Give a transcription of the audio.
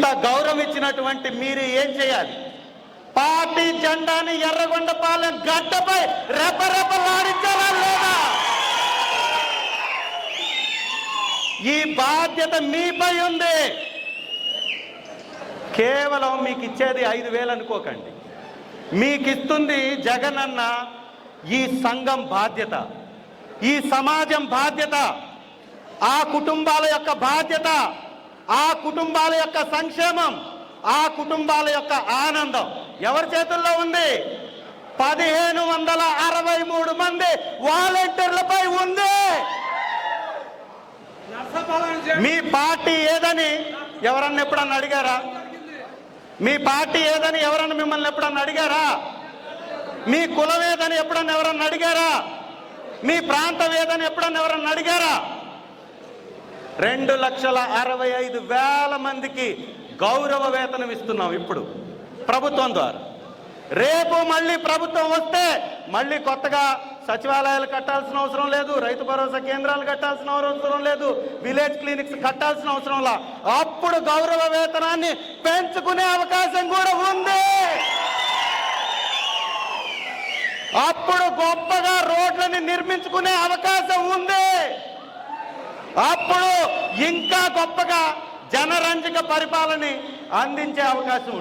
గౌరవం ఇచ్చినటువంటి మీరు ఏం చేయాలి? పార్టీ జెండాని ఎర్రగొండపాలెం గడ్డపై రెపరెపలాడించాలా లేదా? ఈ బాధ్యత మీపై ఉంది. కేవలం మీకు ఇచ్చేది ఐదు వేలు అనుకోకండి. మీకు ఇస్తుంది జగన్ అన్న ఈ సంఘం బాధ్యత ఈ సమాజం బాధ్యత ఆ కుటుంబాల యొక్క బాధ్యత. ఆ కుటుంబాల యొక్క సంక్షేమం ఆ కుటుంబాల యొక్క ఆనందం ఎవరి చేతుల్లో ఉంది? పదిహేను వందల అరవై మూడు మంది వాలంటీర్లపై ఉంది. మీ పార్టీ ఏదని ఎవరన్నా ఎప్పుడన్నా అడిగారా? మీ పార్టీ ఏదని ఎవరన్నా మిమ్మల్ని ఎప్పుడన్నా అడిగారా? మీ కులం ఏదని ఎప్పుడన్నా ఎవరన్నా అడిగారా? మీ ప్రాంతం ఏదని ఎప్పుడన్నా ఎవరన్నా అడిగారా? రెండు లక్షల అరవై ఐదు వేల మందికి గౌరవ వేతనం ఇస్తున్నాం ఇప్పుడు ప్రభుత్వం ద్వారా. రేపు మళ్ళీ ప్రభుత్వం వస్తే మళ్ళీ కొత్తగా సచివాలయాలు కట్టాల్సిన అవసరం లేదు రైతు భరోసా కేంద్రాలు కట్టాల్సిన అవసరం లేదు విలేజ్ క్లినిక్స్ కట్టాల్సిన అవసరం లా. అప్పుడు గౌరవ వేతనాన్ని పెంచుకునే అవకాశం కూడా ఉంది. అప్పుడు గొప్పగా రోడ్లని నిర్మించుకునే అవకాశం ఉంది. అప్పుడు ఇంకా గొప్పగా జనరంజక పరిపాలన అందించే అవకాశం ఉంది.